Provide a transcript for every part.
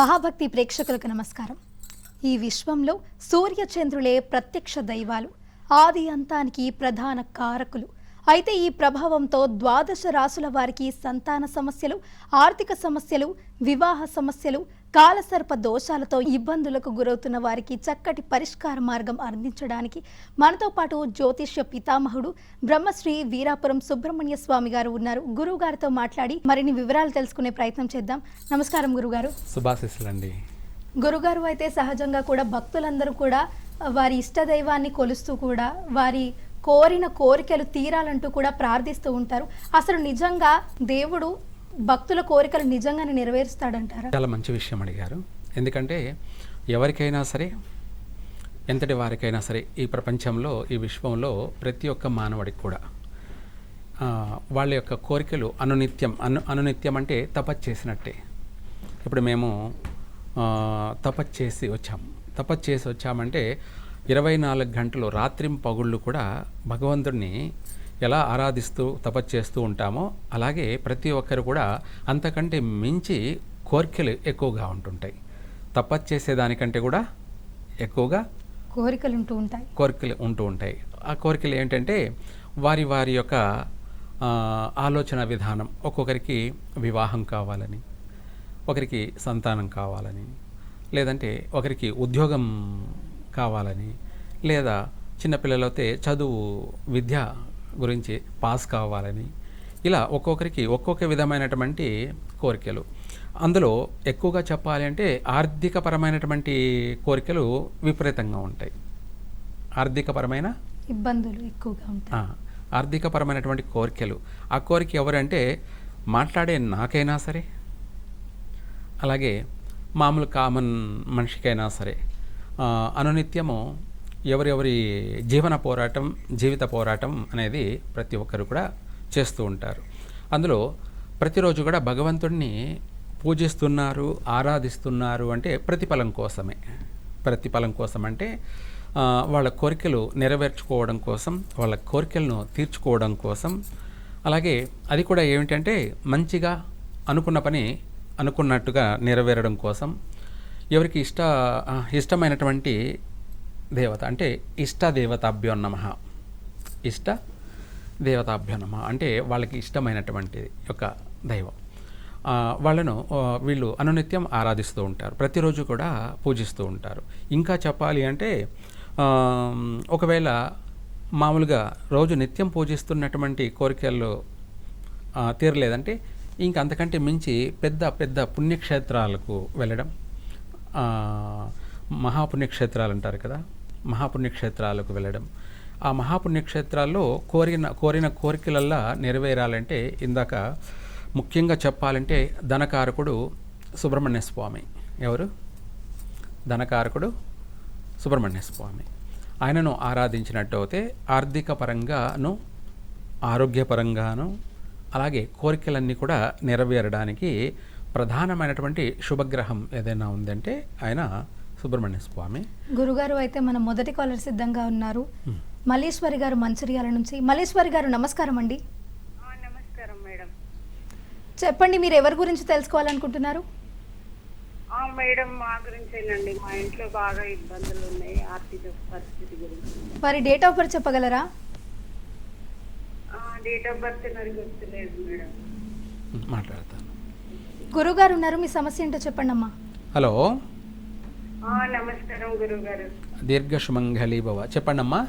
మహాభక్తి ప్రేక్షకులకు నమస్కారం. ఈ విశ్వంలో సూర్యచంద్రులే ప్రత్యక్ష దైవాలు ఆది అంతానికి ప్రధాన కారకులు. అయితే ఈ ప్రభావంతో ద్వాదశ రాసుల వారికి సంతాన సమస్యలు ఆర్థిక సమస్యలు వివాహ సమస్యలు కాలసర్ప దోషాలతో ఇబ్బందులకు గురవుతున్న వారికి చక్కటి పరిష్కార మార్గం అందించడానికి మనతో పాటు జ్యోతిష్య పితామహుడు బ్రహ్మశ్రీ వీరాపురం సుబ్రహ్మణ్య స్వామి గారు ఉన్నారు. గురువు గారితో మాట్లాడి మరిన్ని వివరాలు తెలుసుకునే ప్రయత్నం చేద్దాం. నమస్కారం గురుగారు. శుభాశిస్సులండి. గురుగారు అయితే సహజంగా కూడా భక్తులందరూ కూడా వారి ఇష్టదైవాన్ని కొలుస్తూ కూడా వారి కోరిన కోరికలు తీరాలంటూ కూడా ప్రార్థిస్తూ ఉంటారు. అసలు నిజంగా దేవుడు భక్తుల కోరికలు నిజంగానే నెరవేరుస్తాడంటారా? చాలా మంచి విషయం అడిగారు. ఎందుకంటే ఎవరికైనా సరే ఎంతటి వారికైనా సరే ఈ ప్రపంచంలో ఈ విశ్వంలో ప్రతి ఒక్క మానవుడికి కూడా వాళ్ళ యొక్క కోరికలు అనునిత్యం అను అనునిత్యం అంటే తపస్సు చేసినట్టే. ఇప్పుడు మేము ఆ, తపస్సు చేసి వచ్చాము. తపస్సు చేసి వచ్చామంటే ఇరవై నాలుగు గంటలు రాత్రిం పగుళ్ళు కూడా భగవంతుడిని ఎలా ఆరాధిస్తూ తపస్సు చేస్తూ ఉంటామో అలాగే ప్రతి ఒక్కరు కూడా అంతకంటే మించి కోరికలు ఎక్కువగా ఉంటుంటాయి. తపస్సు చేసేదానికంటే కూడా ఎక్కువగా కోరికలు ఉంటూ ఉంటాయి. కోరికలు ఉంటూ ఉంటాయి. ఆ కోరికలు ఏంటంటే వారి వారి యొక్క ఆలోచన విధానం. ఒక్కొక్కరికి వివాహం కావాలని ఒకరికి సంతానం కావాలని లేదంటే ఒకరికి ఉద్యోగం కావాలని. లేదా చిన్నపిల్లలైతే చదువు విద్య గురించి పాస్ కావాలని. ఇలా ఒక్కొక్కరికి ఒక్కొక్క విధమైనటువంటి కోరికలు. అందులో ఎక్కువగా చెప్పాలి అంటే ఆర్థికపరమైనటువంటి కోరికలు విపరీతంగా ఉంటాయి. ఆర్థికపరమైన ఇబ్బందులు ఎక్కువగా ఉంటాయి. ఆర్థికపరమైనటువంటి కోరికలు. ఆ కోరిక ఎవరంటే మాట్లాడే నాకైనా సరే అలాగే మామూలు కామన్ మనిషికైనా సరే అనునిత్యము ఎవరెవరి జీవన పోరాటం జీవిత పోరాటం అనేది ప్రతి ఒక్కరు కూడా చేస్తూ ఉంటారు. అందులో ప్రతిరోజు కూడా భగవంతుడిని పూజిస్తున్నారు ఆరాధిస్తున్నారు అంటే ప్రతిఫలం కోసమే. ప్రతిఫలం కోసం అంటే వాళ్ళ కోరికలు నెరవేర్చుకోవడం కోసం వాళ్ళ కోరికలను తీర్చుకోవడం కోసం. అలాగే అది కూడా ఏమిటంటే మంచిగా అనుకున్న పని అనుకున్నట్టుగా నెరవేరడం కోసం. ఎవరికి ఇష్ట ఇష్టమైనటువంటి దేవత అంటే ఇష్ట దేవతాభ్యో నమ. ఇష్ట దేవతాభ్యో నమ. అంటే వాళ్ళకి ఇష్టమైనటువంటి ఒక దైవం. వాళ్ళను వీళ్ళు అనునిత్యం ఆరాధిస్తూ ఉంటారు. ప్రతిరోజు కూడా పూజిస్తూ ఉంటారు. ఇంకా చెప్పాలి అంటే ఒకవేళ మామూలుగా రోజు నిత్యం పూజిస్తున్నటువంటి కోరికలు తీరలేదంటే ఇంక అంతకంటే మించి పెద్ద పెద్ద పుణ్యక్షేత్రాలకు వెళ్ళడం మహాపుణ్యక్షేత్రాలు అంటారు కదా మహాపుణ్యక్షేత్రాలకు వెళ్ళడం. ఆ మహాపుణ్యక్షేత్రాల్లో కోరిన కోరిన కోరికలల్లా నెరవేరాలంటే ఇందాక ముఖ్యంగా చెప్పాలంటే ధనకారకుడు సుబ్రహ్మణ్య స్వామి. ఎవరు? ధనకారకుడు సుబ్రహ్మణ్య స్వామి. ఆయనను ఆరాధించినట్టు అయితే ఆర్థిక పరంగాను ఆరోగ్యపరంగాను అలాగే కోరికలన్నీ కూడా నెరవేరడానికి ప్రధానమైనటువంటి శుభగ్రహం ఏదైనా ఉందంటే ఆయన సుబ్రహ్మణ్య స్వామి. గురుగారు అయితే మన మొదటి కాలర్ సిద్ధంగా ఉన్నారు. మల్లేశ్వరి గారు మంచిర్యాల నుంచి. మల్లేశ్వరి గారు నమస్కారం అండి. నమస్కారం మేడం. చెప్పండి మీరు ఎవరి గురించి తెలుసుకోవాలనుకుంటున్నారు? ఆ, మేడం మా గురించేనండి. మా ఇంట్లో బాగా ఇబ్బందులు ఉన్నాయి ఆర్థిక పరిస్థితి గురించి. వారి డేట్ ఆఫ్ బర్త్ చెప్పగలరా? డేట్ ఆఫ్ బర్త్ నాకు గుర్తులేదు మేడం. మాట్లాడతాను. గురుగారు ఉన్నారు మీ సమస్య ఏంటో చెప్పండి అమ్మా హలో. ఆ, నమస్కారం గురువు గారు దీర్ఘసుమంగళి భవ చెప్పండమ్మా.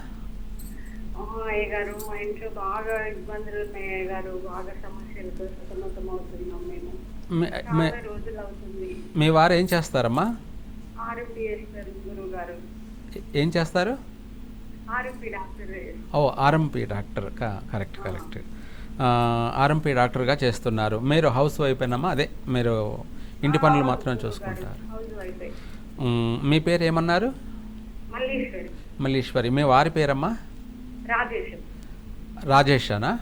అయ్య గారు మా ఇంట్లో బాగా ఇబ్బందులు ఉన్నాయి అయ్య గారు బాగా సమస్యలతో సతమతం అవుతున్నాం మేము. మీ- మీ- చాలా రోజులు అవుతుంది మీ వారు ఏం చేస్తారమ్మా? ఆర్ఎంపీ చేస్తారు ఏ- ఏం చేస్తారు? RMP doctor. ఓ RMP doctor. Correct correct. RMP డాక్టర్గా చేస్తున్నారు. మీరు హౌస్ వైఫ్ ఏనమ్మా? అదే మీరు ఇంటి పనులు మాత్రం చూసుకుంటారు. మ్, పేరు ఏమన్నారు? మల్లీశ్వరి. మీ వారి పేరమ్మా? రాజేషనా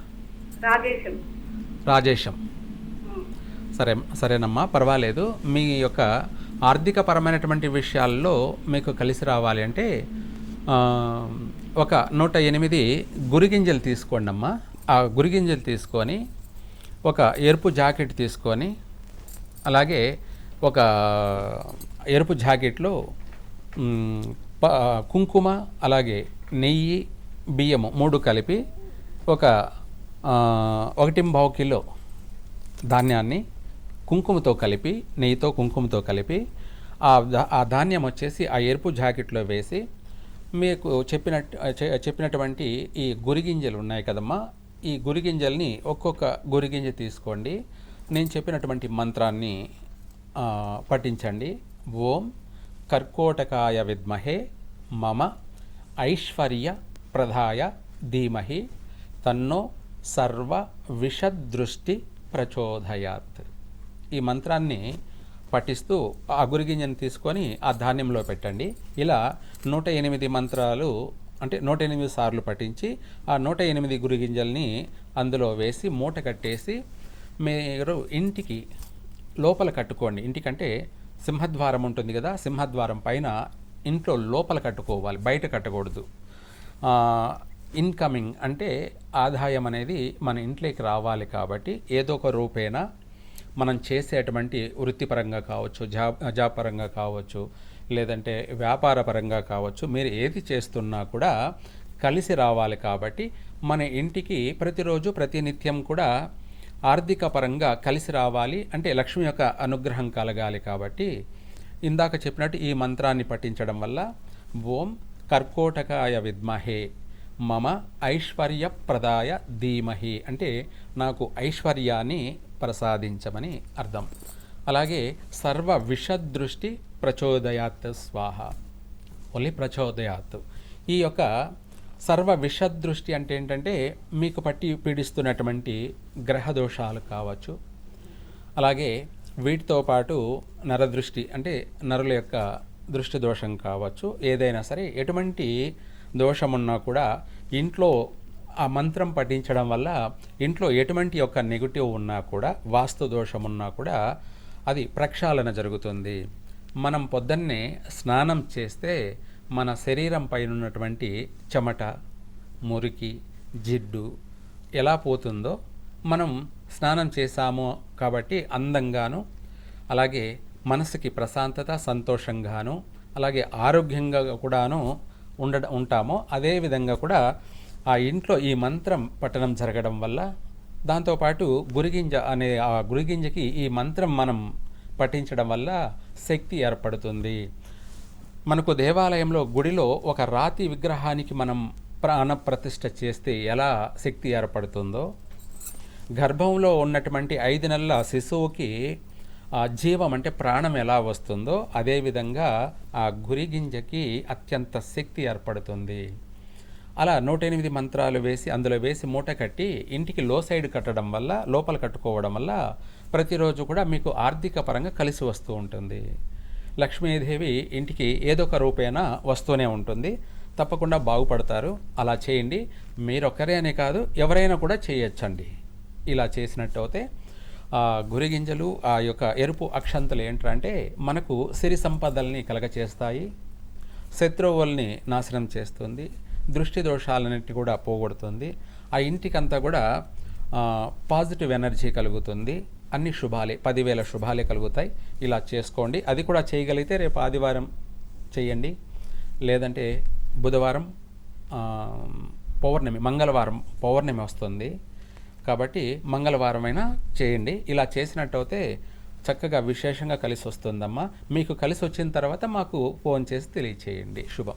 రాజేశం. సరే సరేనమ్మా పర్వాలేదు. మీ యొక్క ఆర్థికపరమైనటువంటి విషయాల్లో మీకు కలిసి రావాలి అంటే ఒక నూట ఎనిమిది గురిగింజలు తీసుకోండి అమ్మా ఆ గురిగింజలు తీసుకొని ఒక ఎరుపు జాకెట్ తీసుకొని అలాగే ఒక ఎరుపు జాకెట్లో కుంకుమ అలాగే నెయ్యి బియ్యము మూడు కలిపి ఒక ఒకటి పావు కిలో ధాన్యాన్ని కుంకుమతో కలిపి నెయ్యితో కుంకుమతో కలిపి ఆ ఆ ధాన్యం వచ్చేసి ఆ ఎరుపు జాకెట్లో వేసి మీకు చెప్పినట్టు చె- చెప్పినటువంటి ఈ గురిగింజలు ఉన్నాయి కదమ్మా ఈ గురిగింజల్ని ఒక్కొక్క గురిగింజ తీసుకోండి. నేను చెప్పినటువంటి మంత్రాన్ని పఠించండి. ఓం కర్కోటకాయ విద్మహే మమ ఐశ్వర్య ప్రధాయ ధీమహి తన్నో సర్వ విషదృష్టి ప్రచోదయాత్. ఈ మంత్రాన్ని పఠిస్తూ ఆ గురిగింజను తీసుకొని ఆ ధాన్యంలో పెట్టండి. ఇలా నూట ఎనిమిది మంత్రాలు అంటే నూట ఎనిమిది సార్లు పఠించి ఆ నూట ఎనిమిది గురిగింజల్ని అందులో వేసి మూట కట్టేసి మీరు ఇంటికి లోపల కట్టుకోండి. ఇంటికంటే సింహద్వారం ఉంటుంది కదా సింహద్వారం పైన ఇంట్లో లోపల కట్టుకోవాలి బయట కట్టకూడదు. ఇన్కమింగ్ అంటే ఆదాయం అనేది మన ఇంట్లోకి రావాలి కాబట్టి ఏదో ఒక రూపేణా మనం చేసేటువంటి వృత్తిపరంగా కావచ్చు జాబ్ జాబ్ పరంగా కావచ్చు లేదంటే వ్యాపార పరంగా కావచ్చు మీరు ఏది చేస్తున్నా కూడా కలిసి రావాలి కాబట్టి మన ఇంటికి ప్రతిరోజు ప్రతినిత్యం కూడా ఆర్థిక పరంగా కలిసి రావాలి. అంటే లక్ష్మి యొక్క అనుగ్రహం కలగాలి కాబట్టి ఇందాక చెప్పినట్టు ఈ మంత్రాన్ని పఠించడం వల్ల ఓం కర్కోటకాయ విద్మహే మమ ఐశ్వర్యప్రదాయ ధీమహి. అంటే నాకు ఐశ్వర్యాన్ని ప్రసాదించమని అర్థం. అలాగే సర్వ విషదృష్టి ప్రచోదయాత్ స్వాహ. ఓన్లీ ప్రచోదయాత్. ఈ యొక్క సర్వ విషదృష్టి అంటే ఏంటంటే మీకు పట్టి పీడిస్తున్నటువంటి గ్రహ దోషాలు కావచ్చు. అలాగే వీటితో పాటు నరదృష్టి అంటే నరుల యొక్క దృష్టి దోషం కావచ్చు. ఏదైనా సరే ఎటువంటి దోషం ఉన్నా కూడా ఇంట్లో ఆ మంత్రం పఠించడం వల్ల ఇంట్లో ఎటువంటి యొక్క నెగిటివ్ ఉన్నా కూడా వాస్తు దోషం ఉన్నా కూడా అది ప్రక్షాళన జరుగుతుంది. మనం పొద్దున్నే స్నానం చేస్తే మన శరీరం పైన ఉన్నటువంటి చెమట మురికి జిడ్డు ఎలా పోతుందో మనం స్నానం చేశాము కాబట్టి అందంగాను అలాగే మనసుకి ప్రశాంతత సంతోషంగాను అలాగే ఆరోగ్యంగా కూడాను ఉండ ఉంటామో. అదేవిధంగా కూడా ఆ ఇంట్లో ఈ మంత్రం పట్టణం జరగడం వల్ల దాంతోపాటు గురిగింజ అనే ఆ గురిగింజకి ఈ మంత్రం మనం పఠించడం వల్ల శక్తి ఏర్పడుతుంది. మనకు దేవాలయంలో గుడిలో ఒక రాతి విగ్రహానికి మనం ప్రాణప్రతిష్ఠ చేస్తే ఎలా శక్తి ఏర్పడుతుందో? గర్భంలో ఉన్నటువంటి ఐదు నెలల శిశువుకి ఆ జీవం అంటే ప్రాణం ఎలా వస్తుందో అదేవిధంగా ఆ గురి గింజకి అత్యంత శక్తి ఏర్పడుతుంది. అలా నూట ఎనిమిది మంత్రాలు వేసి అందులో వేసి మూట కట్టి ఇంటికి లో సైడ్ కట్టడం వల్ల లోపల కట్టుకోవడం వల్ల ప్రతిరోజు కూడా మీకు ఆర్థిక పరంగా కలిసి వస్తూ ఉంటుంది. లక్ష్మీదేవి ఇంటికి ఏదో ఒక రూపేణా వస్తూనే ఉంటుంది. తప్పకుండా బాగుపడతారు. అలా చేయండి. మీరొక్కరే అనే కాదు ఎవరైనా కూడా చేయొచ్చండి. ఇలా చేసినట్టు అయితే ఆ గురిగింజలు ఆ యొక్క ఎరుపు అక్షంతలు ఏంటంటే మనకు సిరి సంపదల్ని కలగచేస్తాయి. శత్రువుల్ని నాశనం చేస్తుంది. దృష్టి దోషాలన్నింటినీ కూడా పోగొడుతుంది. ఆ ఇంటికంతా కూడా పాజిటివ్ ఎనర్జీ కలుగుతుంది. అన్ని శుభాలే పదివేల శుభాలే కలుగుతాయి. ఇలా చేసుకోండి. అది కూడా చేయగలిగితే రేపు ఆదివారం చేయండి. లేదంటే బుధవారం పౌర్ణమి మంగళవారం పౌర్ణమి వస్తుంది. కాబట్టి మంగళవారమైనా చేయండి. ఇలా చేసినట్టయితే చక్కగా విశేషంగా కలిసి వస్తుందమ్మా మీకు కలిసి వచ్చిన తర్వాత మాకు ఫోన్ చేసి తెలియచేయండి. శుభం.